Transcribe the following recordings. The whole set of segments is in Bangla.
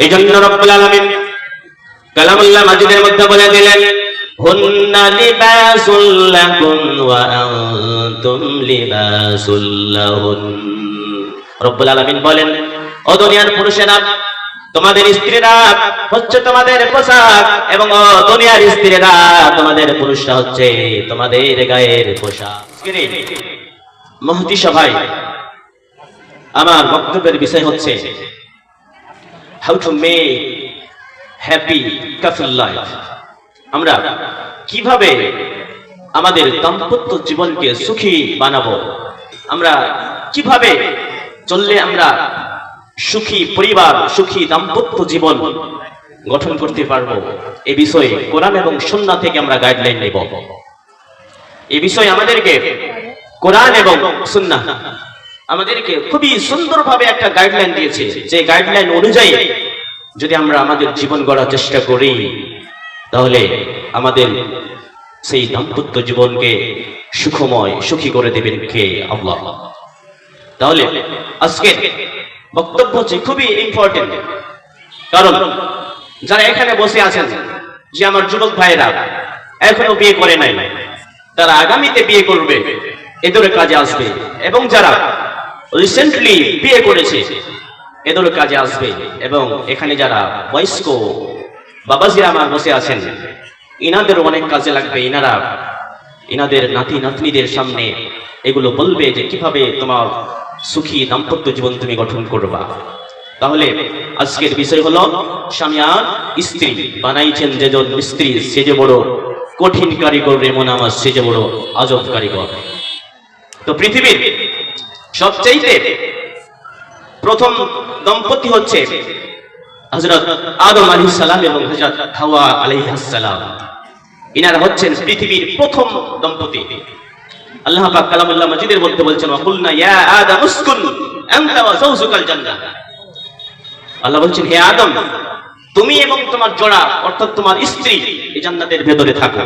এই জন্য রব্বুল কালামুল্লাহ মাজিদের মধ্যে বলে দিলেন রব্বুল বলেন, ও দুনিয়ার পুরুষেরা, তোমাদের স্ত্রীরা হচ্ছে তোমাদের পোশাক এবং ও দুনিয়ার স্ত্রীরা তোমাদের পুরুষরা হচ্ছে তোমাদের গায়ের পোশাক। মহতি সভায় আমার বক্তব্যের বিষয় হচ্ছে how to make happy couple life আমরা কীভাবে আমাদের দাম্পত্য জীবনকে সুখী বানাবো? আমরা কীভাবে চললে আমরা সুখী পরিবার, সুখী দাম্পত্য জীবন গঠন করতে পারব? এ বিষয়ে কোরআন এবং সুন্নাহ থেকে আমরা গাইডলাইন নেব। এ বিষয়ে আমাদেরকে কোরআন এবং সুন্নাহ আমাদেরকে খুবই সুন্দরভাবে একটা গাইডলাইন দিয়েছে। যে গাইডলাইন অনুযায়ী যদি আমরা আমাদের জীবন গড়ার চেষ্টা করি, তাহলে আমাদের সেই দাম্পত্য জীবনকে সুখময়, সুখী করে দেবেন কে? আল্লাহ। তাহলে আজকে বক্তব্য হচ্ছে খুবই ইম্পর্টেন্ট কারণ যারা এখানে বসে আছেন, যে আমার যুবক ভাইয়েরা এখনও বিয়ে করে নাই, তারা আগামীতে বিয়ে করবে এদের কাজে আসবে। এবং যারা রিসেন্টলি বিয়ে করেছে এদের কাজে আসবে এবং এখানে যারা বয়স্ক বাবাজিরা আমার বসে আছেন ইনাদের অনেক কাজে লাগবে। ইনারা, ইনাদের নাতি নাতনিদের সামনে এগুলো বলবে যে কীভাবে তোমার সুখী দাম্পত্য জীবন তুমি গঠন করবা। তাহলে আজকের বিষয় হলো, স্বামী আর স্ত্রী বানাইছেন যেজন স্ত্রী, সে যে বড় কঠিন কারিগর রেমন আমার, সে যে বড় আজব কারিগর। তো পৃথিবীর সবচাইতে প্রথম দম্পতি হচ্ছে হজরত আদম আলী সালাম এবং হজরত হাওয়া আলাইহিস সালাম। ইনারা হচ্ছেন পৃথিবীর প্রথম দম্পতি। আল্লাহ পাক কালামুল্লাহ মজিদের মধ্যে বলছেন ইয়া আদম উসকুন আনতা জান্নাহ। আল্লাহ বলছেন, হে আদম, তুমি এবং তোমার জোড়া, অর্থাৎ তোমার স্ত্রী, এই জান্নাতের ভেতরে থাকো।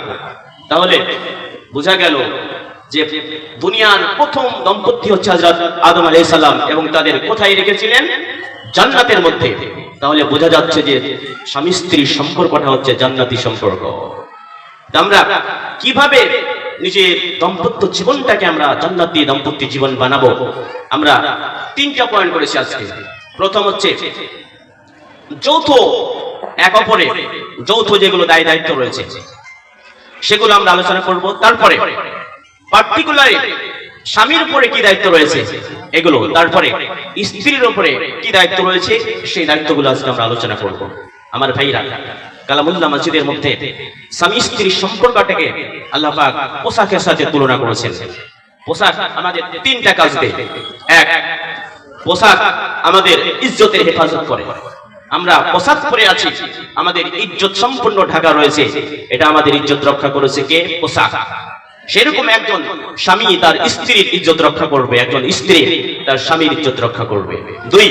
তাহলে বোঝা গেল যে দুনিয়ার প্রথম দম্পতি হচ্ছে হযরত আদম আলাইহিস সালাম এবং তাদের কোথায় রেখেছিলেন? জান্নাতের মধ্যে। তাহলে বোঝা যাচ্ছে যে স্বামী স্ত্রীর সম্পর্কটা হচ্ছে জান্নাতি সম্পর্ক। আমরা কীভাবে নিজের দাম্পত্য জীবনটাকে আমরা জান্নাতি দাম্পত্য জীবন বানাবো? আমরা তিনটা পয়েন্ট করেছি আজকে। প্রথম হচ্ছে যৌথ এক অপরে, যৌথ যেগুলো দায় দায়িত্ব রয়েছে, সেগুলো আমরা আলোচনা করব। তারপরে পার্টিকুলারি স্বামীর উপরে কি দায়িত্ব রয়েছে? এগুলো তারপরে স্ত্রীর উপরে কি দায়িত্ব রয়েছে? সেই দায়িত্বগুলো আজকে আমরা আলোচনা করব। আমার ভাইরা, কালামুল্লাহ মসজিদের মধ্যে স্বামী স্ত্রীর সম্পর্কটাকে আল্লাহ পাক পোশাকের সাথে তুলনা করেছেন। পোশাক আমাদের তিনটা কাজ দেয়। এক, পোশাক আমাদের ইজ্জতের হেফাজত করে। আমরা পোশাক পরে আছি, আমাদের ইজ্জত সম্পূর্ণ ঢাকা রয়েছে। এটা আমাদের ইজ্জত রক্ষা করেছে কে? পোশাক। সেরকম একজন স্বামী তার স্ত্রীর ইজ্জত রক্ষা করবে, একজন স্ত্রী তার স্বামীর ইজ্জত রক্ষা করবে। দুই,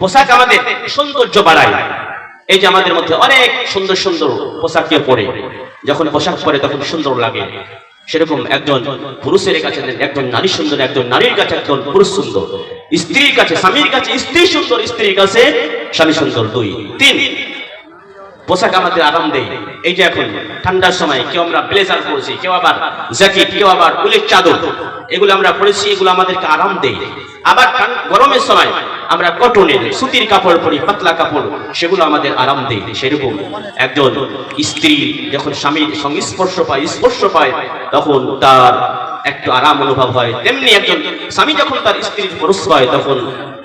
পোশাক আমাদের সৌন্দর্য বাড়ায়। এই যে আমাদের মধ্যে অনেক সুন্দর সুন্দর পোশাক কেউ পরে, যখন পোশাক পরে তখন সুন্দর লাগে। সেরকম একজন পুরুষের কাছে একজন নারী সুন্দর, একজন নারীর কাছে একজন পুরুষ সুন্দর। স্ত্রীর কাছে, স্বামীর কাছে স্ত্রী সুন্দর, স্ত্রীর কাছে স্বামী সুন্দর। দুই, তিন পোশাক আমাদের আরাম দেয়। এই যে এখন ঠান্ডার সময় কেউ আমরা ব্লেজার পরেছি, কেউ আবার জ্যাকেট, কেউ আবার উলের চাদর, এগুলো আমরা পরেছি, এগুলো আমাদেরকে আরাম দেয়। আবার গরমের সময় আমরা কটনের সুতির কাপড় পরি, পাতলা কাপড়, সেগুলো আমাদের আরাম দেয়, সেরকম। একজন স্ত্রী যখন স্বামীর সংস্পর্শ পায়, স্পর্শ পায়, তখন তার একটু আরাম অনুভব হয়। তেমনি একজন স্বামী যখন তার স্ত্রীর পরশ পায়, তখন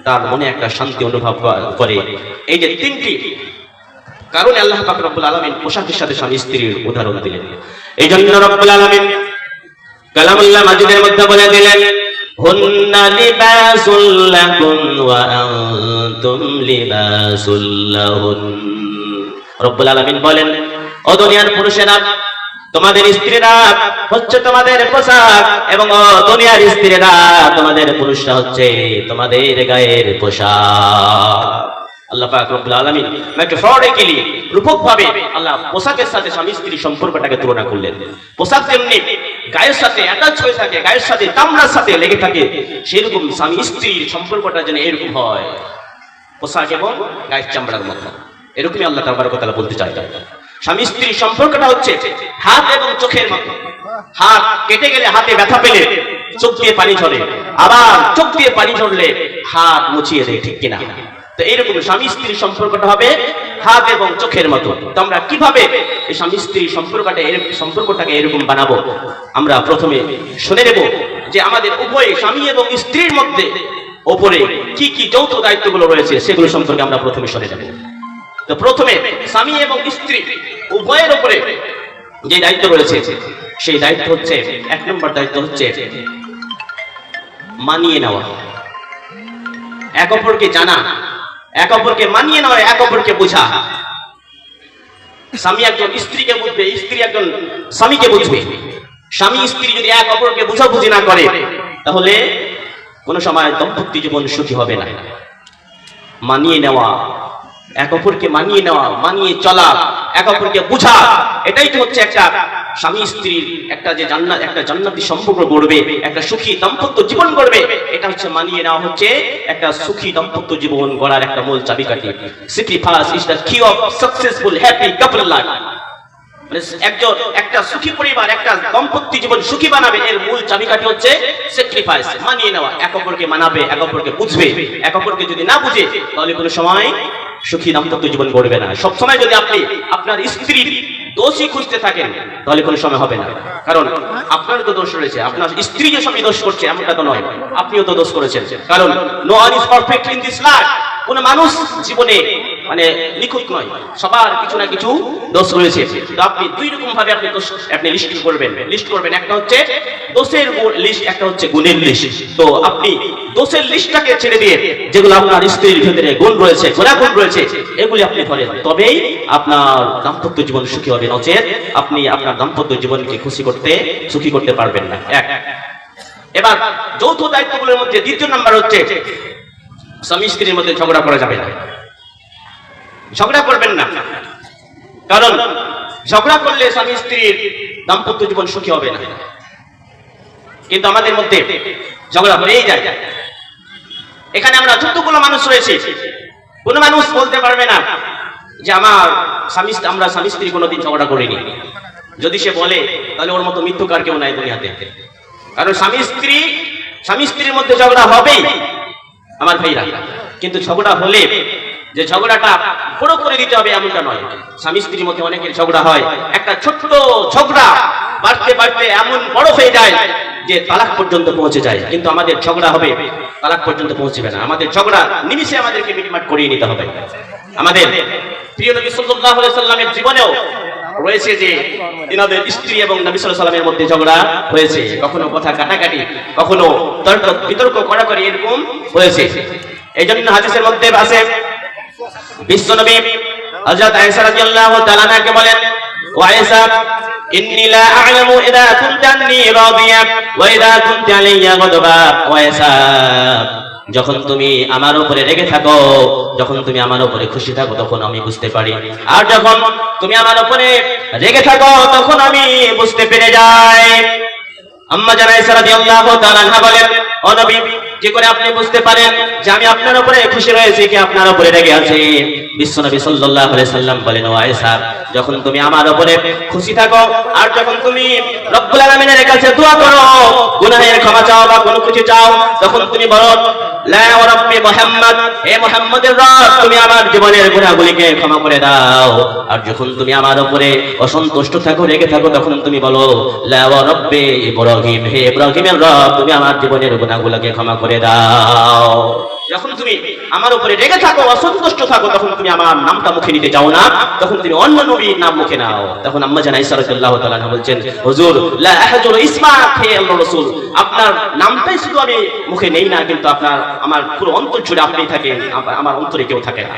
তার মনে একটা শান্তি অনুভব করে। এই যে তিনটি কারণ আল্লাহ পাক রব্বুল আলামিন পোশাকের সাথে স্বামী স্ত্রীর উদাহরণ দিলেন। এই জন্য রব্বুল আলামিন কালামুল্লাহ মাজিদের মধ্যে বলে দিলেন, হুন্না লিবাসুল লাকুম ওয়া আনতুম লিবাসুল লাহুন। রব্বুল আলামিন বলেন, ও দুনিয়ার পুরুষেরা, তোমাদের স্ত্রীরা হচ্ছে তোমাদের পোশাক এবং দুনিয়ার স্ত্রীরা তোমাদের পুরুষরা হচ্ছে তোমাদের গায়ের পোশাক। আল্লাহ পাক রব্বুল আলামিন মেটাফরিক্যালি রূপকভাবে আল্লাহ পোশাকের সাথে স্বামী স্ত্রী সম্পর্কটাকে তুলনা করলেন। পোশাক যেমনি গায়ের সাথে অ্যাটাচ হয়ে থাকে, গায়ের সাথে চামড়ার সাথে লেগে থাকে, সেরকম স্বামী স্ত্রীর সম্পর্কটা যেন এরকম হয়। পোশাক এবং গায়ের চামড়ার মতো। এরকমই আল্লাহ তাবারকতালা বলতে চাই স্বামী স্ত্রীর সম্পর্কটা হচ্ছে হাত এবং চোখের মতো। হাত কেটে গেলে হাতে ব্যথা পেলে চোখ দিয়ে পানি ঝরে, আবার চোখ দিয়ে পানি ঝরলে হাত মুছিয়ে দেয় ঠিক কিনা? তো এইরকম স্বামী স্ত্রীর সম্পর্কটা হবে হাত এবং চোখের মতো। তো আমরা কীভাবে এই স্বামী স্ত্রীর সম্পর্কটা সম্পর্কটাকে এরকম বানাবো? আমরা প্রথমে শুনে নেব যে আমাদের উভয় স্বামী এবং স্ত্রীর মধ্যে ওপরে কি কি যৌথ দায়িত্বগুলো রয়েছে, সেগুলো সম্পর্কে আমরা প্রথমে শুনে নেব। তো প্রথমে স্বামী এবং স্ত্রী উভয়ের উপরে যে দায়িত্ব রয়েছে, সেই দায়িত্ব হচ্ছে, এক নম্বর দায়িত্ব হচ্ছে মানিয়ে নেওয়া। এক অপরকে জানা এক অপরকে মানিয়ে নেওয়া, এক অপরকে বোঝা। স্বামী একজন স্ত্রীকে বুঝবে, স্ত্রী একজন স্বামীকে বুঝবে। স্বামী, স্ত্রী যদি এক অপরকে বুঝাবুঝি না করে, তাহলে কোনো সময় দম্পত্য জীবন সুখী হবে না। মানিয়ে নেওয়া, এক অপরকে মানিয়ে নেওয়া, মানিয়ে চলা, এক অপরকে বুঝা, এটাই তো হচ্ছে একটা স্বামী স্ত্রীর একটা যে জান্নাত, একটা জান্নাতি সম্পর্ক গড়বে, একটা সুখী দাম্পত্য জীবন গড়বে, এটা হচ্ছে মানিয়ে নেওয়া হচ্ছে একটা সুখী দাম্পত্য জীবন গড়ার একটা মূল চাবিকাঠি। Sacrifice is the key of successful happy couple life একজন, একটা সুখী পরিবার, একটা দম্পতি জীবন সুখী বানাবে, এর মূল চাবিকাঠি হচ্ছে স্যাক্রিফাইস মানিয়ে নেওয়া। এক অপরকে মানাবে, এক অপরকে বুঝবে, এক অপরকে যদি না বুঝে, তাহলে কোনো সময় সুখী দাম্পত্য জীবন গড়বে না। সবসময় যদি আপনি আপনার স্ত্রীর দোষী খুঁজতে থাকেন, তাহলে কোনো সময় হবে না। কারণ আপনার তো দোষ রয়েছে, আপনার স্ত্রী যে সবই দোষ করছে, এমনটা তো নয়, আপনিও তো দোষ করেছেন। কারণ no R is perfect in this life কোন মানুষ জীবনে মানে নিখুঁত নয়। সবার কিছু না কিছু দোষ রয়েছে। তো আপনি দুই রকম ভাবে আপনি দোষ আপনি লিস্ট করবেন। লিস্ট করবেন। একটা হচ্ছে দোষের লিস্ট একটা হচ্ছে গুণের লিস্ট তো আপনি দোষের লিস্টটাকে ছেড়ে দিয়ে যেগুলো আপনার স্ত্রীর ভেতরে গুণ রয়েছে, গুণাগুণ রয়েছে, এগুলি আপনি ধরেন তবেই আপনার দাম্পত্য জীবন সুখী হবে। নচেত আপনি আপনার দাম্পত্য জীবনকে খুশি করতে, সুখী করতে পারবেন না। এক। এবার যৌথ দায়িত্বগুলোর মধ্যে দ্বিতীয় নাম্বার হচ্ছে স্বামী স্ত্রীর মধ্যে ঝগড়া করা যাবে না। ঝগড়া করবেন না। কারণ ঝগড়া করলে স্বামী স্ত্রীর দাম্পত্য জীবন সুখী হবে না। কিন্তু আমাদের মধ্যে ঝগড়া হয়েই যায়। এখানে আমরা যতগুলো মানুষ রয়েছে, কোন মানুষ বলতে পারবে না যে আমার স্বামী আমরা স্বামী স্ত্রী কোনোদিন ঝগড়া করিনি। যদি সে বলে, তাহলে ওর মতো মৃত্যুকার কেউ নাই দুনিয়াতে। কারণ স্বামী স্ত্রী স্বামী স্ত্রীর মধ্যে ঝগড়া হবেই, আমার ভাইরা। কিন্তু ঝগড়া হলে যে ঝগড়াটা বড় করে দিতে হবে এমনটা নয়। স্বামী স্ত্রীর মধ্যে অনেকের ঝগড়া হয়। একটা ছোট্ট ঝগড়া বাড়তে বাড়তে এমন বড় হয়ে যায় যে তালাক পর্যন্ত পৌঁছে যায়। কিন্তু আমাদের ঝগড়া হবে, তালাক পর্যন্ত পৌঁছবে না। আমাদের ঝগড়া নিমিশে আমাদেরকে মিটমাট করিয়ে নিতে হবে। আমাদের প্রিয় নবী সাল্লাল্লাহু আলাইহি সাল্লামের জীবনেও রয়েছে যে তিনাদের স্ত্রী এবং নবী সাল্লাল্লাহু আলাইহি মধ্যে ঝগড়া হয়েছে। কখনো কথা কাটাকাটি, কখনো তর্ক বিতর্ক কড়াকড়ি এরকম হয়েছে। এই জন্য হাদিসের মধ্যে আছে হযরত আয়েশা রাদিয়াল্লাহু তাআলা নাকে বলেন ইন্নী লা আ'লামু রাদিয়া ওয়া কুনতা আলাইয়া যখন তুমি আমার উপরে রেগে থাকো, যখন তুমি আমার উপরে খুশি থাকো, তখন আমি বুঝতে পারি। আর যখন তুমি আমার উপরে রেগে থাকো, তখন আমি বুঝতে পেরে যাই। আম্মা জানা ইসা রাদিয়াল্লাহু তাআলা বলেন, ও নবী যে করে আপনি বুঝতে পারেন যে আমি আপনার উপরে খুশি রয়েছি কি আপনার উপরে রেগে আছি। বিশ্বনবী সাল্লাল্লাহু আলাইহি সাল্লাম বলেন, ও আয়েশা, যখন তুমি আমার উপরে খুশি থাকো আর যখন তুমি রব্বুল আলামিনের কাছে দোয়া করো, গুনাহের ক্ষমা চাও বা কোনো কিছু চাও তখন তুমি বলো, লা রাব্বি মুহাম্মদ, হে মুহাম্মদের রব, তুমি আমার জীবনের গুনাহগুলিকে ক্ষমা করে দাও। আর যখন তুমি আমার উপরে অসন্তুষ্ট থাকো, রেগে থাকো, তখন তুমি বলো, লা ওয়া রাব্বি ইব্রাহিম, হে ইব্রাহিমের রব, তুমি আমার জীবনের গুনাহগুলোকে ক্ষমা করে দাও। যখন তুমি আমার উপরে রেগে থাকো, অসন্তুষ্ট থাকো, তখন তুমি আমার নামটা মুখে নিতে যাও না। তখন তুমি অন্য নবীর নাম মুখে নাও। তখন আম্মা জানা ইসা তাআলা বলছেন, হুজুর ইসমা হে আল্লাহর রাসূল, আপনার নামটাই শুধু আমি মুখে নেই না, কিন্তু আপনার, আমার পুরো অন্তর জুড়ে আপনি থাকেন আমার- আমার অন্তরে কেউ থাকে না।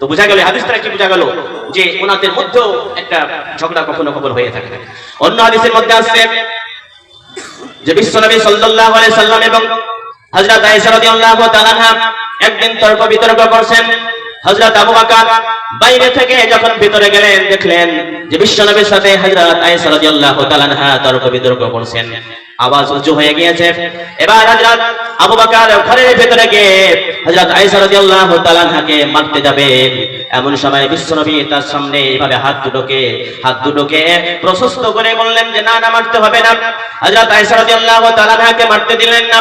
তো বোঝা গেল হাদিস দ্বারা কি বোঝা গেল? যে ওনাদের মধ্যেও একটা ঝগড়া কখনো কখনো হয়ে থাকে। অন্য হাদিসের মধ্যে আসছে যে বিশ্বনবী সাল্লাল্লাহু আলাইহি সাল্লাম এবং হযরত আয়েশা রাদিয়াল্লাহু তাআলা একদিন তর্ক বিতর্ক করছেন। হযরত আবু বকর বাইরে থেকে যখন ভিতরে গেলেন, দেখলেন যে বিশ্বনবীর সাথে হযরত আয়েশা রাদিয়াল্লাহু তাআলা তর্ক বিতর্ক করছেন। আওয়াজ উঁচু হয়ে গিয়েছে। এবার হযরত আবু বকর ঘরের ভিতরে গিয়ে হযরত আয়েশা রাদিয়াল্লাহু তাআলাকে মারতে যাবে এমন সময় বিশ্বনবী তার সামনে এইভাবে হাত দুটোকে হাত দুটোকে প্রশস্ত করে বললেন যে, না না, মারতে হবে না। হযরত আয়েশা রাদিয়াল্লাহু তাআলা আনহাকে মারতে দিলেন না।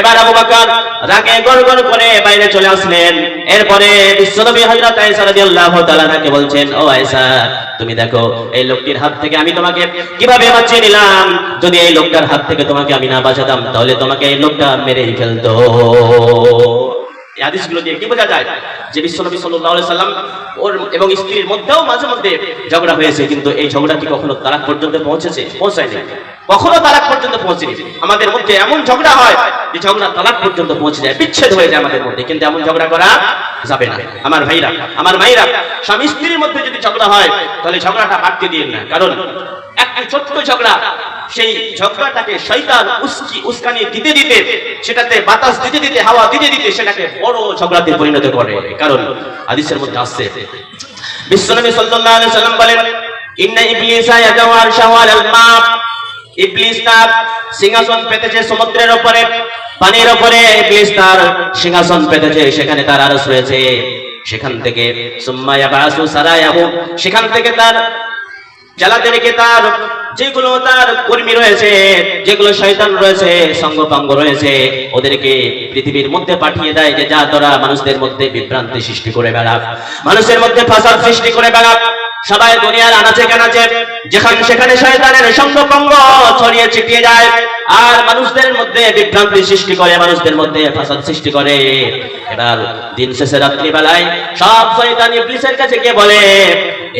এবার আবু বকর রাগে গড়গড় করে বাইরে চলে আসলেন। এরপরে বিশ্বনবী হযরত আয়েশা রাদিয়াল্লাহু তাআলা আনহাকে বলছেন, ও আয়েশা, তুমি দেখো, এই লোকটির হাত থেকে আমি তোমাকে কীভাবে বাঁচিয়ে নিলাম? যদি এই লোকটার হাত থেকে তোমাকে আমি না বাঁচাতাম, তাহলে তোমাকে এই লোকটা মেরেই ফেলতো। এই হাদিসগুলো দিয়ে কি বোঝা যায়? যে বিশ্বনবী সাল্লাম ওর এবং স্ত্রীর মধ্যেও মাঝে মধ্যে ঝগড়া হয়েছে, কিন্তু এই কখনো পর্যন্ত পৌঁছেছে? পৌঁছায়নি। কখনো তালাক পর্যন্ত পৌঁছেনি। আমাদের মধ্যে এমন ঝগড়া হয় যে ঝগড়া তালাক পর্যন্ত পৌঁছে যায়, বিচ্ছেদ হয়ে যায় আমাদের মধ্যে, কিন্তু এমন ঝগড়া করা যাবে না। আমার ভাইরা, আমার মাইরা স্বামী স্ত্রীর মধ্যে যদি ঝগড়া হয়, তাহলে ঝগড়াটা বাড়তে দিন না কারণ একটা ছোট্ট ঝগড়া। সেই ঝগড়াটাকে শয়তান উস্কি উস্কানি দিতে দিতে, সেটাতে বাতাস দিতে দিতে, হাওয়া দিতে দিতে সেটাকে বড় ঝগড়াতে পরিণত করে। কারণ মধ্যে আসছে, বিশ্বনবী সাল্লাল্লাহু আলাইহি সাল্লাম বলেন, ইন্না ইবলিসা শাওয়াল আল মা ইবলিস তার সিংহাসন পেতেছে সমুদ্রের উপরে পানির উপরে ইবলিস তার সিংহাসন পেতেছে, সেখানে তার আরশ রয়েছে। সেখান থেকে, সুম্মা ইয়াবাসু সারায়াহু। সেখান থেকে তার রেখে তার যেগুলো তার কর্মী রয়েছে, যেগুলো শয়তান রয়েছে সঙ্গপাঙ্গ রয়েছে, ওদেরকে পৃথিবীর মধ্যে পাঠিয়ে দেয় যে যা তোরা মানুষদের মধ্যে বিভ্রান্তি সৃষ্টি করে বেড়া মানুষের মধ্যে ফাসাদ সৃষ্টি করে বেড়া সবাই দুনিয়ার আনাচে কানাচে, যেখানে সেখানে শয়তানের সঙ্গপঙ্গ ছড়িয়ে ছিটিয়ে যায়, আর মানুষদের মধ্যে বিভ্রান্তি সৃষ্টি করে, মানুষদের মধ্যে ফাসাদ সৃষ্টি করে। এবার দিন শেষে রাত্রিবেলায় সব শয়তান ইবলিসের কাছে গিয়ে বলে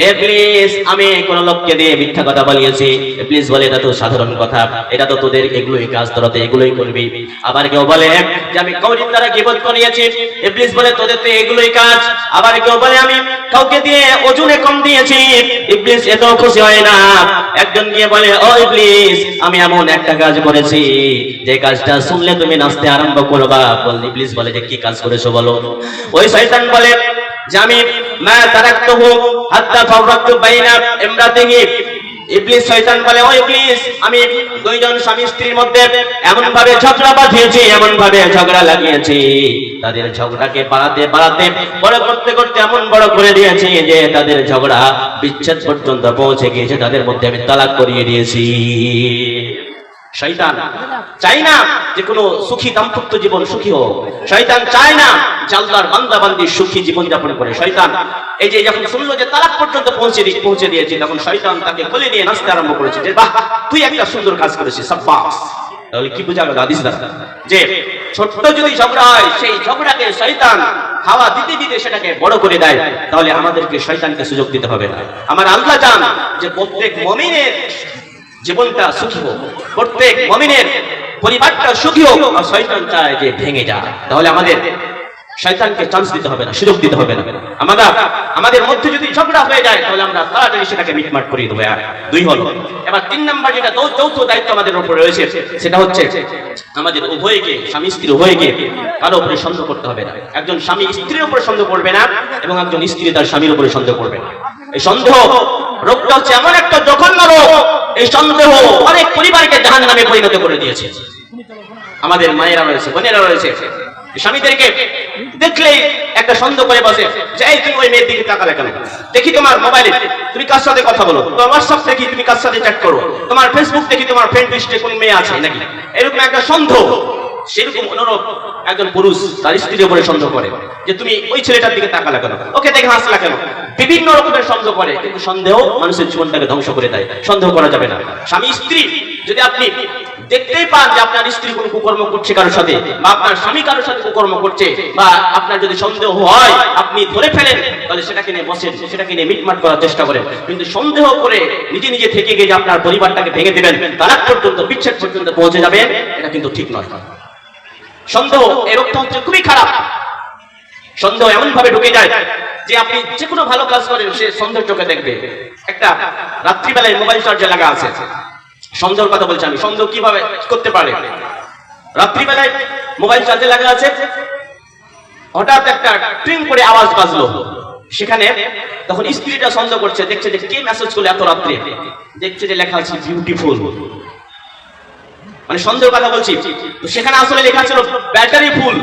এ ইবলিস, আমি কোন লোককে দিয়ে মিথ্যা কথা বলিয়েছি। ইবলিস বলে, এটা তো সাধারণ কথা। এটা তো তোদের এগুলোই কাজ, তোরা তো এগুলোই করবি। আবার কেউ বলে যে আমি কৌরিন দ্বারা গিবত করিয়েছি ইবলিস বলে, তোদের তো এগুলোই কাজ। আবার কেউ বলে, আমি কাউকে দিয়ে ওজনে কম দিয়েছি। ইবলিস এত খুশি হয় না। একজন গিয়ে বলে, ও ইবলিস আমি এমন একটা কাজ করেছি, যে কাজটা শুনলে তুমি নাচতে আরম্ভ করবা। বল ইবলিস বলে, যে কি কাজ করেছ বলো? ওই শয়তান বলে, যে আমি মা তারাক্তুহু হাত্তা ফাওরাক্তু বাইনা ইমরাতিহি ইবলিস শয়তান বলে ও ইবলিস, আমি দুইজন স্বামী স্ত্রীর মধ্যে এমন ভাবে ঝগড়া বাঁধিয়েছি এমন ভাবে ঝগড়া লাগিয়েছি। তাদের ঝগড়াকে বাড়াতে বাড়াতে, বড় করতে করতে এমন বড় করে দিয়েছি যে তাদের ঝগড়া বিচ্ছেদ পর্যন্ত পৌঁছে গিয়েছে। তাদের মধ্যে আমি তালাক করিয়ে দিয়েছি। শয়তান চাই না যে কোনো সুখী দাম্পত্য জীবন সুখী হোক। শয়তান চায় না যে আল্লাহর বান্দা বান্দি সুখী জীবন যাপন করে। শয়তান এই যে যখন শুনলো যে তালাক পর্যন্ত পৌঁছে দি- পৌঁছে দিয়েছে তখন শয়তান তাকে কোলে নিয়ে নাচতে আরম্ভ করেছে যে বাহ তুই একটা সুন্দর কাজ করেছিস সাব্বাস। তাহলে কি বোঝা গেল হাদিস দ্বারা? যে ছোট্ট যদি ঝগড়া হয় সেই ঝগড়াকে শয়তান হাওয়া দিতে দিতে সেটাকে বড় করে দেয়। তাহলে আমাদেরকে শয়তানকে সুযোগ দিতে হবে না। আমার আল্লাহ চান যে প্রত্যেক মমিনের জীবনটা সুখী হোক প্রত্যেক মমিনের পরিবারটা সুখী হোক, আর শয়তান চায় যে ভেঙে যায় তাহলে আমাদের শয়তানকে চান্স দিতে হবে না, সুযোগ দিতে হবে না। আমরা আমাদের মধ্যে যদি ঝগড়া হয়ে যায়, তাহলে আমরা তাড়াতাড়ি সেটাকে মিটমাট করিয়ে দেবো। এক দুই হল। এবার তিন নাম্বার যেটা যৌথ দায়িত্ব আমাদের উপরে রয়েছে, সেটা হচ্ছে আমাদের উভয়কে, স্বামী স্ত্রী উভয়কে কারও উপরে সন্দেহ করতে হবে না। একজন স্বামী স্ত্রীর উপরে সন্দেহ করবে না, এবং একজন স্ত্রী তার স্বামীর উপরে সন্দেহ করবে না। এই সন্দেহ, রোগটা হচ্ছে এমন একটা জঘন্য রোগ, এই সন্দেহ অনেক পরিবারকে জাহান নামে পরিণত করে দিয়েছে। আমাদের মায়েরা রয়েছে, বোনেরা রয়েছে স্বামীদেরকে দেখলেই একটা সন্দেহ করে বসে যে, এই তুমি ওই মেয়ের দিকে তাকালে কেন? দেখি তোমার মোবাইলে, তুমি কার সাথে কথা বলো? তোমার হোয়াটসঅ্যাপ দেখি তুমি কার সাথে চ্যাট করো? তোমার ফেসবুক দেখি তোমার ফ্রেন্ড লিস্টে কোন মেয়ে আছে নাকি? এরকম একটা সন্দেহ। সেরকম অনুরূপ একজন পুরুষ তার স্ত্রীর উপরে সন্দেহ করে যে, তুমি ওই ছেলেটার দিকে তাকালে কেন? ওকে দেখে হাসলা কেন? বিভিন্ন রকমের সন্দেহ করে, কিন্তু সন্দেহ মানুষের জীবনটাকে ধ্বংস করে দেয়। সন্দেহ করা যাবে না। স্বামী স্ত্রী, যদি আপনি দেখতেই পান যে আপনার স্ত্রী কোনো কুকর্ম করছে কারোর সাথে, বা আপনার স্বামী কারোর সাথে কুকর্ম করছে, বা আপনার যদি সন্দেহ হয়, আপনি ধরে ফেলেন, তাহলে সেটাকে নিয়ে বসেন, সেটাকে নিয়ে মিটমাট করার চেষ্টা করেন। কিন্তু সন্দেহ করে নিজে নিজে থেকে গিয়ে আপনার পরিবারটাকে ভেঙে দেবেন তালাক পর্যন্ত, বিচ্ছেদ পর্যন্ত পৌঁছে যাবেন, এটা কিন্তু ঠিক নয়। সন্দেহ, এই রোগটা হচ্ছে খুবই খারাপ। সন্দেহ এমন ভাবে ঢুকে যায় যে আপনি যে কোনো ভালো কাজ করেন, সে সন্দেহ চোখে দেখবে। একটা রাত্রিবেলায় মোবাইল চার্জে লাগা আছে। সন্দেহের কথা বলছি আমি। সন্দেহ কীভাবে করতে পারে? রাত্রিবেলায় মোবাইল চার্জে লাগা আছে। হঠাৎ একটা ট্রিং করে আওয়াজ বাজলো। সেখানে তখন স্ত্রীটা সন্দেহ করছে, দেখছে যে কে মেসেজ করল এত রাত্রে? দেখছে যে লেখা আছে বিউটিফুল মানে সন্দেহ কথা বলছি। তো সেখানে আসলে লেখা ছিল ব্যাটারি ফুল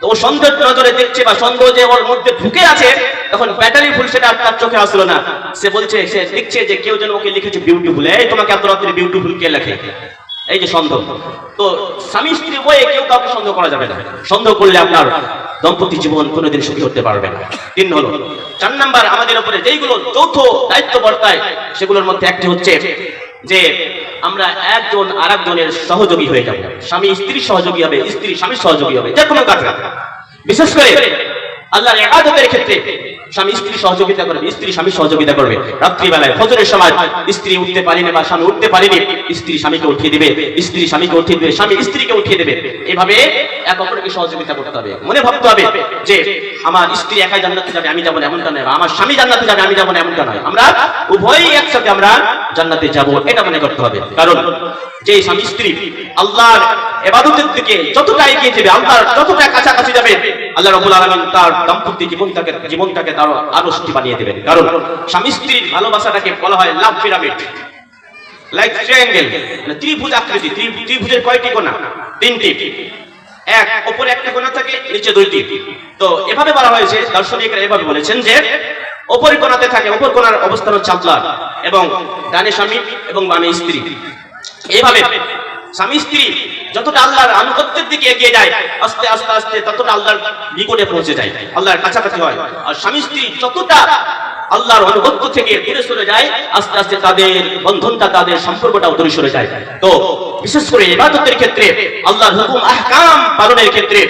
তো ও সন্দেহ নজরে দেখছে বা সন্দেহ যে ওর মধ্যে ঢুকে আছে তখন ব্যাটারি ফুল সেটা আর তার চোখে আসলো না। সে বলছে, সে দেখছে যে কেউ যেন ওকে লিখেছে বিউটিফুল এই তোমাকে এত রাত্রে বিউটিফুল কে লেখে? এই যে সন্দেহ। তো স্বামী স্ত্রী বয়ে কেউ কাউকে সন্দেহ করা যাবে না। সন্দেহ করলে আপনার দম্পতি জীবন কোনোদিন সুখী হতে পারবে না। তিন হলো, চার নাম্বার, আমাদের উপরে যেইগুলো যৌথ দায়িত্ব বর্তায়, সেগুলোর মধ্যে একটি হচ্ছে যে আমরা একজন আর একজনের সহযোগী হয়ে যাব। স্বামী স্ত্রীর সহযোগী হবে, স্ত্রী স্বামীর সহযোগী হবে, যে কোনো কাজে বিশেষ করে আল্লাহর ইবাদতের ক্ষেত্রে স্বামী স্ত্রী সহযোগিতা করবে, স্ত্রী স্বামী সহযোগিতা করবে। রাত্রিবেলায় ফজরের সময় স্ত্রী উঠতে পারেনি বা স্বামী উঠতে পারেনি স্ত্রী স্বামীকে উঠিয়ে দিবে, স্ত্রী স্বামীকে উঠিয়ে দিবে, স্বামী স্ত্রীকে উঠিয়ে দেবে। এভাবে এক অপরকে সহযোগিতা করতে হবে। মনে ভাবতে হবে যে আমার স্ত্রী একাই জান্নাতে যাবে, আমি যাব না, এমনটা নয় আমার স্বামী জান্নাতে যাবে, আমি যাব না, এমনটা নয়। আমরা উভয়ই একসাথে আমরা জান্নাতে যাব, এটা মনে করতে হবে। কারণ যে স্বামী স্ত্রী আল্লাহর এবাদতের দিকে যতটা এগিয়ে যাবে, আল্লাহর যতটা কাছাকাছি যাবে, আল্লাহ রাব্বুল আলামিন তার দাম্পত্য জীবনটাকে জীবনটাকে তার সুখী বানিয়ে দেবেন। কারণ স্বামী স্ত্রীর ভালোবাসাটাকে বলা হয় লাভ পিরামিড। লাইক ট্রায়াঙ্গেল মানে ত্রিভুজ আকৃতি ত্রিভুজের কয়টি কোণা? তিনটি। এক উপরে একটা কোণা থাকে, নিচে দুইটি। তো এভাবে বলা হয়েছে, দার্শনিকরা এভাবে বলেছেন যে উপরের কোণাতে থাকে উপর কোণার অবস্থান হচ্ছে এবং ডানে স্বামী এবং বামে স্ত্রী। স্বামী স্ত্রী যতটা আল্লাহর আনুগত্যের দিকে এগিয়ে যায়, আস্তে আস্তে আস্তে ততটা আল্লাহর নিকটে পৌঁছে যায়, আল্লাহর কাছাকাছি হয়। আর স্বামী স্ত্রী যতটা আল্লাহর অনুগত্য থেকে দূরে সরে যায়, আস্তে আস্তে তাদের বন্ধনটা, তাদের সম্পর্কটাও দূরে সরে যায়। তো বিশেষ করে ইবাদতের ক্ষেত্রে, আল্লাহর হুকুম, আহকাম পালনের ক্ষেত্রে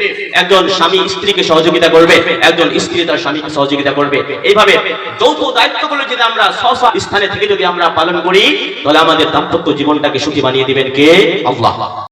একজন স্বামী স্ত্রীকে সহযোগিতা করবে, একজন স্ত্রী তার স্বামীকে সহযোগিতা করবে। এইভাবে যৌথ দায়িত্বগুলো যদি আমরা স্ব স্ব স্থানে থেকে যদি আমরা পালন করি, তাহলে আমাদের দাম্পত্য জীবনটাকে সুখী বানিয়ে দিবেন কে? আল্লাহ।